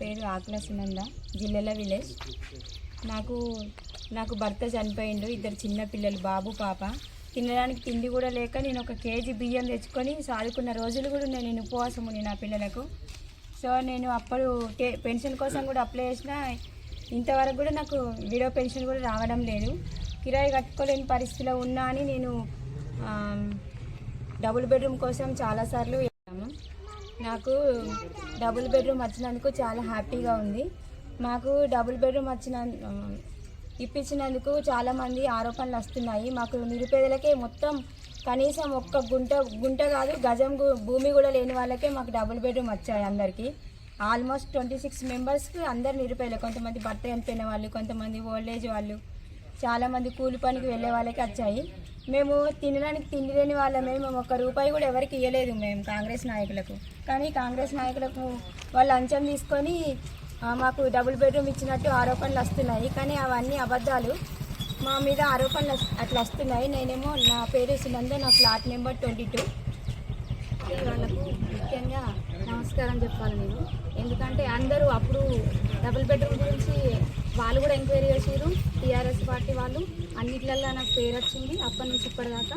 పేరు ఆకుల సునంద జిల్లెల విలేజ్. నాకు నాకు భర్త చనిపోయిండు ఇద్దరు చిన్న పిల్లలు బాబు పాప. తినడానికి తిండి కూడా లేక నేను ఒక కేజీ బియ్యం తెచ్చుకొని సాదుకున్న రోజులు కూడా ఉన్నాయి నేను ఉపవాసం ఉంది నా పిల్లలకు. సో నేను అప్పుడు పెన్షన్ కోసం కూడా అప్లై చేసిన ఇంతవరకు కూడా నాకు విడో పెన్షన్ కూడా రావడం లేదు. కిరాయి కట్టుకోలేని పరిస్థితిలో ఉన్నా అని నేను డబుల్ బెడ్రూమ్ కోసం చాలాసార్లు నాకు డబుల్ బెడ్రూమ్ వచ్చినందుకు చాలా హ్యాపీగా ఉంది. మాకు డబుల్ బెడ్రూమ్ వచ్చిన ఇప్పించినందుకు చాలామంది ఆరోపణలు వస్తున్నాయి. మాకు నిరుపేదలకే మొత్తం కనీసం ఒక్క గుంట గుంట కాదు గజం గు- భూమి కూడా లేని వాళ్ళకే మాకు డబుల్ బెడ్రూమ్ వచ్చాయి అందరికీ. ఆల్మోస్ట్ ట్వంటీ సిక్స్ మెంబర్స్కి అందరు నిరుపేదలు కొంతమంది భర్త చనిపోయిన వాళ్ళు కొంతమంది ఓల్డేజ్ వాళ్ళు చాలామంది కూలి పనికి వెళ్ళే వాళ్ళకి వచ్చాయి. మేము తినడానికి తిండి లేని వాళ్ళమే మేము ఒక్క రూపాయి కూడా ఎవరికి ఇవ్వలేదు మేము కాంగ్రెస్ నాయకులకు. కానీ కాంగ్రెస్ నాయకులకు వాళ్ళు అంచం తీసుకొని మాకు డబుల్ బెడ్రూమ్ ఇచ్చినట్టు ఆరోపణలు వస్తున్నాయి. కానీ అవన్నీ అబద్ధాలు. మా మీద ఆరోపణలు అట్లా వస్తున్నాయి. నేనేమో నా పేరు సునంద నా ఫ్లాట్ నెంబర్ ట్వంటీ టూ వాళ్ళకు ముఖ్యంగా నమస్కారం చెప్పాలి నేను. ఎందుకంటే అందరూ అప్పుడు డబుల్ బెడ్రూమ్ గురించి వాళ్ళు కూడా ఎంక్వైరీ చేసారు టీఆర్ఎస్ పార్టీ వాళ్ళు. అన్నిట్లల్లో నాకు పేరు వచ్చింది. అప్పటి నుంచి ఇప్పటిదాకా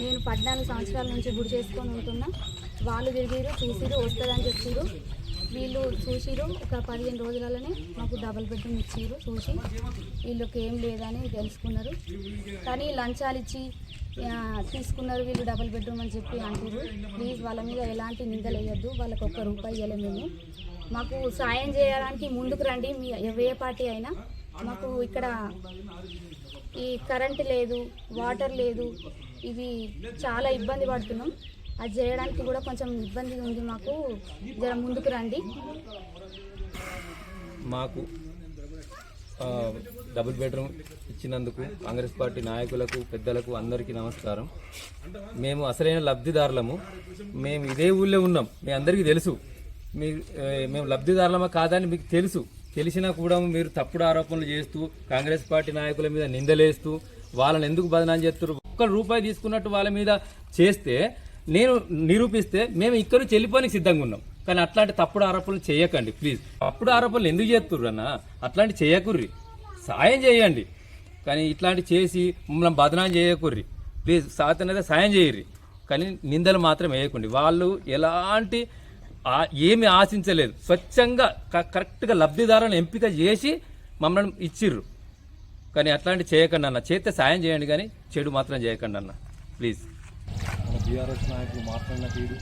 నేను పద్నాలుగు సంవత్సరాల నుంచి గుడి చేసుకొని ఉంటున్నా. వాళ్ళు తిరిగిరు చూసిరు వస్తుందని చెప్పారు వీళ్ళు చూసిరు ఒక పదిహేను రోజులలోనే మాకు డబుల్ బెడ్రూమ్ ఇచ్చారు చూసి. వీళ్ళకి ఏం లేదని తెలుసుకున్నారు. కానీ లంచాలు ఇచ్చి తీసుకున్నారు వీళ్ళు డబుల్ బెడ్రూమ్ అని చెప్పి అంటారు ప్లీజ్ వాళ్ళ మీద ఎలాంటి నిందలు వేయద్దు వాళ్ళకి ఒక్క రూపాయి ఇవ్వలేము మేము. మాకు సాయం చేయడానికి ముందుకు రండి. మీ ఏ పార్టీ అయినా మాకు ఇక్కడ ఈ కరెంట్ లేదు వాటర్ లేదు ఇవి చాలా ఇబ్బంది పడుతున్నాం. అది చేయడానికి కూడా కొంచెం ఇబ్బంది ఉంది మాకు. జర ముందుకు రండి. మాకు డబుల్ బెడ్రూమ్ ఇచ్చినందుకు కాంగ్రెస్ పార్టీ నాయకులకు పెద్దలకు అందరికీ నమస్కారం. మేము అసలైన లబ్ధిదారులము. మేము ఇదే ఊళ్ళో ఉన్నాం. మీ అందరికీ తెలుసు. మీ మేము లబ్ధిదారులమా కాదని మీకు తెలుసు. తెలిసినా కూడా మీరు తప్పుడు ఆరోపణలు చేస్తూ కాంగ్రెస్ పార్టీ నాయకుల మీద నిందలేస్తూ వాళ్ళని ఎందుకు బదనాం చేస్తారు ఒక్క రూపాయి తీసుకున్నట్టు వాళ్ళ మీద చేస్తే నేను నిరూపిస్తే మేము ఇక్కడ నుంచి సిద్ధంగా ఉన్నాం. కానీ అట్లాంటి తప్పుడు ఆరోపణలు చేయకండి ప్లీజ్. తప్పుడు ఆరోపణలు ఎందుకు చేస్తుర్రు అన్న? అట్లాంటి చేయకుర్రి. సాయం చేయండి. కానీ ఇట్లాంటి చేసి మమ్మల్ని బదనాం చేయకుర్రి. ప్లీజ్ సాతనైతే సాయం చేయర్రి. కానీ నిందలు మాత్రం వేయకండి. వాళ్ళు ఎలాంటి ఏమి ఆశించలేదు. స్వచ్ఛంగా క- కరెక్ట్గా లబ్ధిదారులను ఎంపిక చేసి మమ్మల్ని ఇచ్చిర్రు. కానీ అట్లాంటి చేయకండి అన్న. చేస్తే సాయం చేయండి కానీ చెడు మాత్రం చేయకండి అన్న. ప్లీజ్. మన బీఆర్ఎస్ నాయకులు మాట్లాడిన తీరు.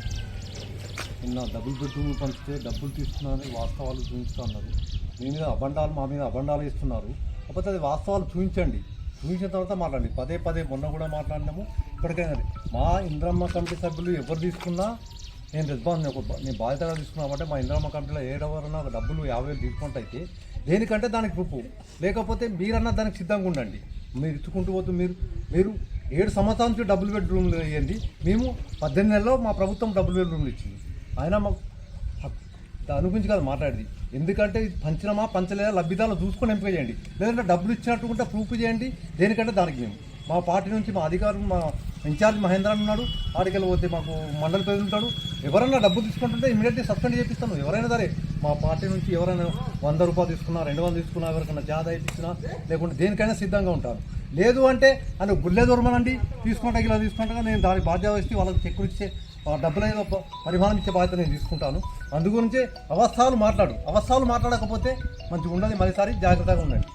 నిన్న డబుల్ బెడ్రూమ్లు పంచితే డబ్బులు తీసుకున్నారని వాస్తవాలు చూపిస్తూ ఉన్నారు. మీ మీద అబండాలు మా మీద అబండాలు ఇస్తున్నారు కాకపోతే అది వాస్తవాలు చూపించండి. చూపించిన తర్వాత మాట్లాడండి. పదే పదే మొన్న కూడా మాట్లాడినాము. ఇప్పటికైనా మా ఇంద్రమ్మ కమిటీ సభ్యులు ఎవరు తీసుకున్నా నేను రెస్పాన్స్ ఒక నేను బాధ్యతగా తీసుకున్నామంటే మా ఇంద్రమ్మ కమిటీలో ఏడవరన్నా ఒక డబ్బులు యాభై వేలు తీసుకుంటే దేనికంటే దానికి ప్రూఫ్ లేకపోతే మీరన్నా దానికి సిద్ధంగా ఉండండి. మీరు ఇచ్చుకుంటూ పోతూ మీరు మీరు ఏడు సంవత్సరాల నుంచి డబుల్ బెడ్రూమ్లు వేయండి. మేము పద్దెనిమిది నెలలో మా ప్రభుత్వం డబుల్ బెడ్రూమ్లు ఇచ్చింది. అయినా మాకు హక్- దాని గురించి కాదు మాట్లాడేది. ఎందుకంటే పంచినమా పంచలేదా లబ్ధిదారులు చూసుకొని ఎంపిక చేయండి. లేదంటే డబ్బులు ఇచ్చినట్టుకుంటే ప్రూఫ్ చేయండి. దేనికంటే దానికి మేము. మా పార్టీ నుంచి మా అధికారులు మా ఇన్ఛార్జ్ మహేంద్ర ఉన్నాడు. ఆడికెళ్ళి పోతే మాకు మండలి పేరు ఉంటాడు ఎవరైనా డబ్బు తీసుకుంటుంటే ఇమీడియట్లీ సస్పెండ్ చేపిస్తాను ఎవరైనా సరే మా పార్టీ నుంచి ఎవరైనా వంద రూపాయలు తీసుకున్నా రెండు వందలు తీసుకున్నా ఎవరికైనా జాదా ఇప్పించినా లేకుంటే దేనికైనా సిద్ధంగా ఉంటాను లేదు అంటే అని గుళ్ళే దొరమనండి. తీసుకుంటా ఇలా తీసుకుంటా నేను దాని బాధ్యత వస్తే వాళ్ళకి చెక్కులు ఇచ్చే డబ్బులు ఏదో పరిమాణం ఇచ్చే బాధ్యత నేను తీసుకుంటాను. అందు గురించే అవస్థలు మాట్లాడు. అవస్థలు మాట్లాడకపోతే మంచిగా ఉండదు మరోసారి జాగ్రత్తగా ఉండండి.